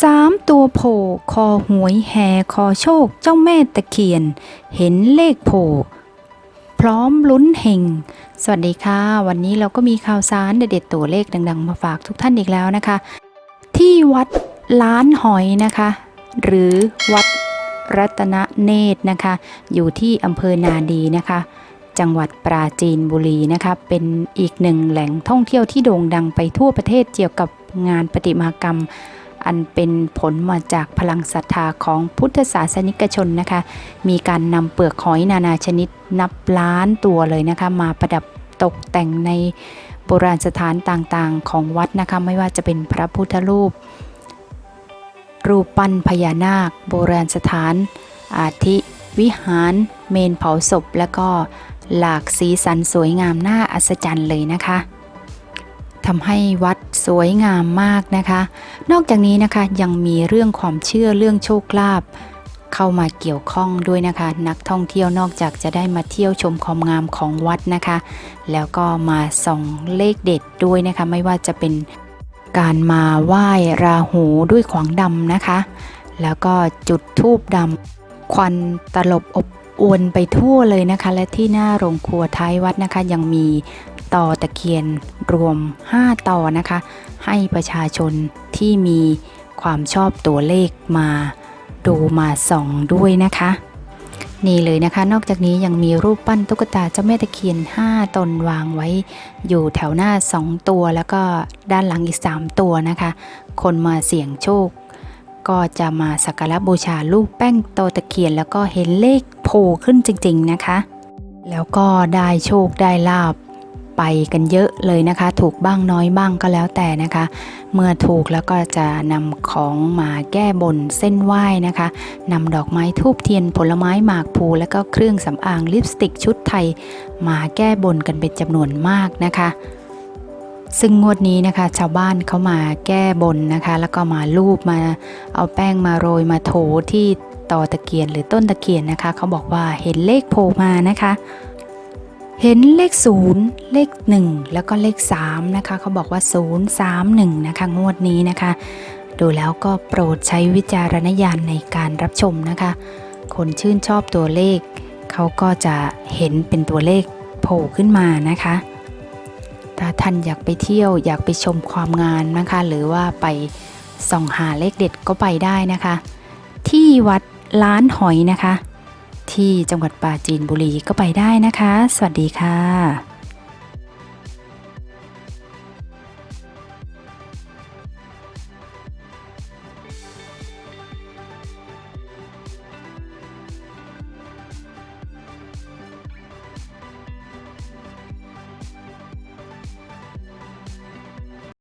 สามตัวโผล่คอหวยแห่คอโชคเจ้าแม่ตะเคียน เห็นเลขโผล่พร้อมลุ้นเฮงสวัสดีค่ะ วันนี้เราก็มีข่าวสารเด็ดๆตัวเลขดังๆ มาฝากทุกท่านอีกแล้วนะคะ ที่วัดล้านหอยนะคะ หรือวัดรัตนเนตรนะคะ อยู่ที่อำเภอนาดีนะคะ จังหวัดปราจีนบุรีนะคะ เป็นอีกหนึ่งแหล่งท่องเที่ยวที่โด่งดังไปทั่วประเทศเกี่ยวกับงานประติมากรรม อันเป็นผลมาจากพลังศรัทธาของพุทธศาสนิกชนนะคะ มีการนำเปลือกหอยนานาชนิดนับล้านตัวเลยนะคะ มาประดับตกแต่งในโบราณสถานต่างๆ ของวัดนะคะ ไม่ว่าจะเป็นพระพุทธรูป รูปปั้นพญานาค โบราณสถาน อาทิวิหาร เมนเผาศพ และก็หลากสีสันสวยงามน่าอัศจรรย์เลยนะคะ ทำให้วัดสวยงามมากนะคะ นอกจากนี้นะคะยังมีเรื่องความเชื่อเรื่องโชคลาภเข้ามาเกี่ยวข้องด้วยนะคะ นักท่องเที่ยวนอกจากจะได้มาเที่ยวชมความงามของวัดนะคะ แล้วก็มาส่องเลขเด็ดด้วยนะคะ ไม่ว่าจะเป็นการมาไหว้ราหูด้วยขวางดำนะคะ แล้วก็จุดธูปดำควันตลบอบ อวนไปทั่วเลยนะคะ และที่หน้าโรงครัวท้ายวัดนะคะ ยังมีต่อตะเคียนรวม 5 ต่อนะคะ ให้ประชาชนที่มีความชอบตัวเลขมาดูมาส่องด้วยนะคะ นี่เลยนะคะ นอกจากนี้ยังมีรูปปั้นตุ๊กตาเจ้าแม่ตะเคียน 5 ตนวางไว้ อยู่แถวหน้า 2 ตัวแล้วก็ด้านหลังอีก 3 ตัวนะคะ คนมาเสี่ยงโชค ก็จะมาสักการะบูชารูปแป้งโตตะเคียน แล้วก็เห็นเลขโผล่ขึ้นจริง ๆนะคะ แล้วก็ได้โชคได้ลาบไปกันเยอะเลยนะคะ ถูกบ้างน้อยบ้างก็แล้วแต่นะคะ เมื่อถูกแล้วก็จะนำของมาแก้บนเส้นไหว้นะคะนำดอกไม้ทูบเทียนผลไม้หมากพลูแล้วก็เครื่องสำอางลิปสติกชุดไทย มาแก้บนกันเป็นจำนวนมากนะคะ ซึ่งงวดนี้นะคะ ชาวบ้านเขามาแก้บนนะคะ แล้วก็มาลูบมาเอาแป้งมาโรยมาโถที่ตอตะเกียนหรือต้นตะเกียนนะคะ เขาบอกว่าเห็นเลขโผล่มานะคะ เห็นเลข 0 เลข 1 แล้วก็เลข 3 นะคะ เขาบอกว่า 0 3 1 นะคะ งวดนี้นะคะ ดูแล้วก็โปรดใช้วิจารณญาณในการรับชมนะคะ คนชื่นชอบตัวเลข เขาก็จะเห็นเป็นตัวเลขโผล่ขึ้นมานะคะ ถ้าท่านอยากไปเที่ยวอยากไปชมความงานนะคะ หรือว่าไปส่องหาเลขเด็ดก็ไปได้นะคะ ที่วัดล้านหอยนะคะ ที่จังหวัดปราจีนบุรีก็ไปได้นะคะ สวัสดีค่ะ